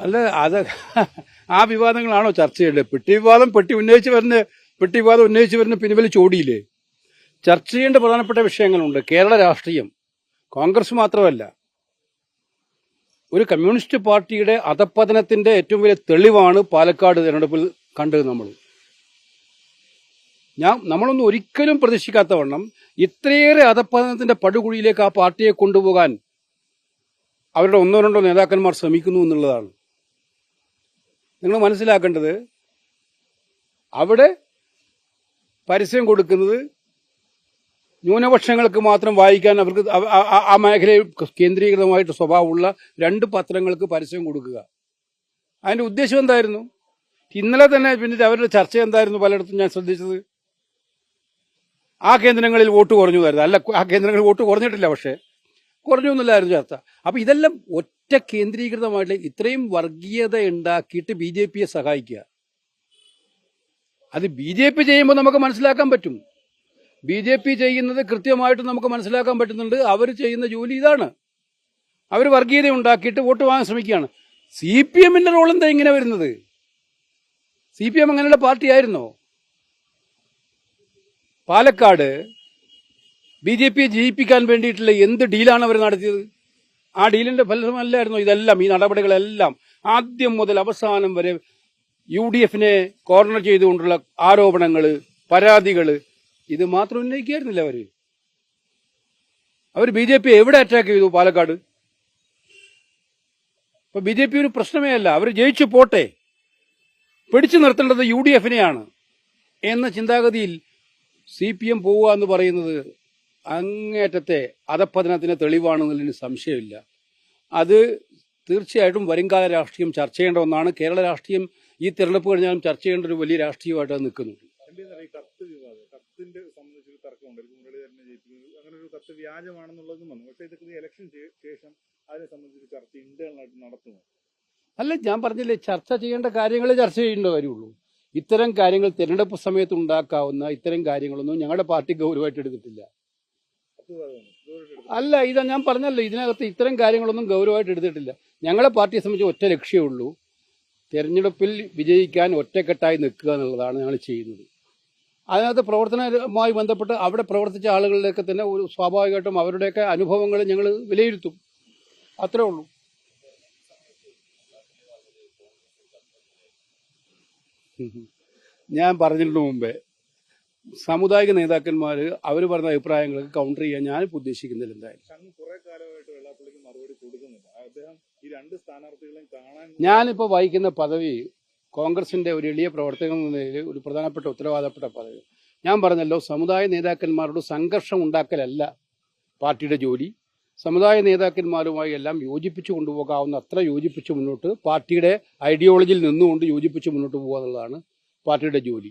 അല്ല അത് ആ വിവാദങ്ങളാണോ ചർച്ച ചെയ്യേണ്ടത്? പെട്ടി വിവാദം പെട്ടി ഉന്നയിച്ച് വരുന്ന പെട്ടി വിവാദം ഉന്നയിച്ച് വരുന്ന പിൻവലിച്ച് ഓടിയില്ലേ ചർച്ച ചെയ്യേണ്ട പ്രധാനപ്പെട്ട വിഷയങ്ങളുണ്ട്. കേരള രാഷ്ട്രീയം. കോൺഗ്രസ് മാത്രമല്ല. ഒരു കമ്മ്യൂണിസ്റ്റ് പാർട്ടിയുടെ അധപ്പതനത്തിന്റെ ഏറ്റവും വലിയ തെളിവാണ് പാലക്കാട് തിരഞ്ഞെടുപ്പിൽ കണ്ടത് നമ്മൾ. ഞാൻ നമ്മളൊന്നും ഒരിക്കലും പ്രതീക്ഷിക്കാത്ത വണ്ണം ഇത്രയേറെ അധപ്പതനത്തിന്റെ പടുകുഴിയിലേക്ക് ആ പാർട്ടിയെ കൊണ്ടുപോകാൻ അവരുടെ ഒന്നോ രണ്ടോ നേതാക്കന്മാർ ശ്രമിക്കുന്നു എന്നുള്ളതാണ്. നിങ്ങൾ മനസ്സിലാക്കേണ്ടത് അവിടെ പരസ്യം കൊടുക്കുന്നത് ന്യൂനപക്ഷങ്ങൾക്ക് മാത്രം വായിക്കാൻ അവർക്ക് ആ- മേഖലയിൽ കേന്ദ്രീകൃതമായിട്ട് സ്വഭാവമുള്ള രണ്ട് പത്രങ്ങൾക്ക് പരസ്യം കൊടുക്കുക. അതിന്റെ ഉദ്ദേശം എന്തായിരുന്നു? ഇന്നലെ തന്നെ പിന്നെ അവരുടെ ചർച്ച എന്തായിരുന്നു? പലയിടത്തും ഞാൻ ശ്രദ്ധിച്ചത്. ആ കേന്ദ്രങ്ങളിൽ വോട്ട് കുറഞ്ഞു അല്ല ആ കേന്ദ്രങ്ങളിൽ വോട്ട് കുറഞ്ഞിട്ടില്ല പക്ഷേ. കുറഞ്ഞു എന്നില്ലായിരുന്നു ചർച്ച. അപ്പൊ ഇതെല്ലാം ഒറ്റ കേന്ദ്രീകൃതമായിട്ട് ഇത്രയും വർഗീയത ഉണ്ടാക്കിയിട്ട് ബി ജെ പിയെ സഹായിക്കുക. അത് ബി ജെ പി ചെയ്യുമ്പോൾ നമുക്ക് മനസ്സിലാക്കാൻ പറ്റും. ബി ജെ പി ചെയ്യുന്നത് കൃത്യമായിട്ട് നമുക്ക് മനസ്സിലാക്കാൻ പറ്റുന്നുണ്ട്. അവർ ചെയ്യുന്ന ജോലി ഇതാണ്. അവർ വർഗീയത ഉണ്ടാക്കിയിട്ട് വോട്ട് വാങ്ങാൻ ശ്രമിക്കുകയാണ്. സി പി എമ്മിന്റെ റോൾ എന്താ ഇങ്ങനെ വരുന്നത്? സി പി എം അങ്ങനെയുള്ള പാർട്ടിയായിരുന്നോ? പാലക്കാട് ബി ജെ പിയെ ജയിപ്പിക്കാൻ വേണ്ടിയിട്ടുള്ള എന്ത് ഡീലാണ് അവർ നടത്തിയത്? ആ ഡീലിന്റെ ഫലമല്ലായിരുന്നു ഇതെല്ലാം ഈ നടപടികളെല്ലാം? ആദ്യം മുതൽ അവസാനം വരെ യു ഡി എഫിനെ കോർണർ ചെയ്തുകൊണ്ടുള്ള ആരോപണങ്ങൾ പരാതികൾ ഇത് മാത്രം ഉന്നയിക്കായിരുന്നില്ല അവർ. അവർ ബി ജെ പി എവിടെ അറ്റാക്ക് ചെയ്തു പാലക്കാട്? ഇപ്പൊ ബി ജെ പി ഒരു പ്രശ്നമേ അല്ല. അവർ ജയിച്ചു പോട്ടെ. പിടിച്ചു നിർത്തേണ്ടത് യു ഡി എഫിനെയാണ്. എന്ന ചിന്താഗതിയിൽ സി പി എം പോവുക എന്ന് പറയുന്നത് അങ്ങേറ്റത്തെ അധപ്പതനത്തിന് തെളിവാണെന്നുള്ളതിന് സംശയമില്ല. അത് തീർച്ചയായിട്ടും വരുംകാല രാഷ്ട്രീയം ചർച്ച ചെയ്യേണ്ട ഒന്നാണ്. കേരള രാഷ്ട്രീയം ഈ തിരഞ്ഞെടുപ്പ് കഴിഞ്ഞാലും ചർച്ച ചെയ്യേണ്ട ഒരു വലിയ രാഷ്ട്രീയമായിട്ട് അത് നിൽക്കുന്നു എന്തെന്നറിയാം ഈ കത്ത് വിവാദം? കത്തിന്റെ സംബന്ധിച്ചൊരു തർക്കമുണ്ട്. ഇത് മുരളീധരനെ ജയിപ്പിക്കുന്നത് അങ്ങനെ ഒരു കത്ത് വ്യാജമാണെന്നുള്ളതും വന്നു. പക്ഷേ ഇതൊക്കെ ഇലക്ഷൻ ശേഷം അതിനെ സംബന്ധിച്ച് ചർച്ച ഇന്റേണലായിട്ട് നടത്തുമോ അല്ല ഞാൻ പറഞ്ഞില്ലേ ചർച്ച ചെയ്യേണ്ട കാര്യങ്ങൾ ചർച്ച ചെയ്യേണ്ട കാര്യമുള്ളൂ. ഇത്തരം കാര്യങ്ങൾ തിരഞ്ഞെടുപ്പ് സമയത്ത് ഉണ്ടാക്കാവുന്ന ഇത്തരം കാര്യങ്ങളൊന്നും ഞങ്ങളുടെ പാർട്ടി ഗൗരവമായിട്ട് എടുത്തിട്ടില്ല. അല്ല ഇതാ ഞാൻ പറഞ്ഞല്ലോ ഇതിനകത്ത് ഇത്തരം കാര്യങ്ങളൊന്നും ഗൗരവമായിട്ട് എടുത്തിട്ടില്ല. ഞങ്ങളെ പാർട്ടിയെ സംബന്ധിച്ച് ഒറ്റ ലക്ഷ്യമേ ഉള്ളൂ. തെരഞ്ഞെടുപ്പിൽ വിജയിക്കാൻ ഒറ്റക്കെട്ടായി നിൽക്കുക എന്നുള്ളതാണ് ഞങ്ങൾ ചെയ്യുന്നത്. അതിനകത്ത് പ്രവർത്തനമായി ബന്ധപ്പെട്ട് അവിടെ പ്രവർത്തിച്ച ആളുകളുടെയൊക്കെ തന്നെ ഒരു സ്വാഭാവികമായിട്ടും അവരുടെയൊക്കെ അനുഭവങ്ങൾ ഞങ്ങൾ വിലയിരുത്തും. അത്രേ ഉള്ളൂ. ഞാൻ പറഞ്ഞിട്ടുണ്ട് മുമ്പേ സാമുദായിക നേതാക്കന്മാർ അവർ പറഞ്ഞ അഭിപ്രായങ്ങൾക്ക് കൗണ്ടർ ചെയ്യാൻ ഞാനിപ്പോൾ ഉദ്ദേശിക്കുന്നില്ല എന്തായാലും. ഞാനിപ്പോൾ വഹിക്കുന്ന പദവി കോൺഗ്രസിന്റെ ഒരു എളിയ പ്രവർത്തകൻ എന്ന നിലയിൽ ഒരു പ്രധാനപ്പെട്ട ഉത്തരവാദപ്പെട്ട പദവി. ഞാൻ പറഞ്ഞല്ലോ സമുദായ നേതാക്കന്മാരോട് സംഘർഷം ഉണ്ടാക്കലല്ല പാർട്ടിയുടെ ജോലി. സമുദായ നേതാക്കന്മാരുമായി എല്ലാം യോജിപ്പിച്ചു കൊണ്ടുപോകാവുന്ന അത്ര യോജിപ്പിച്ച് മുന്നോട്ട് പാർട്ടിയുടെ ഐഡിയോളജിയിൽ നിന്നുകൊണ്ട് യോജിപ്പിച്ച് മുന്നോട്ട് പോകുക എന്നുള്ളതാണ് പാർട്ടിയുടെ ജോലി.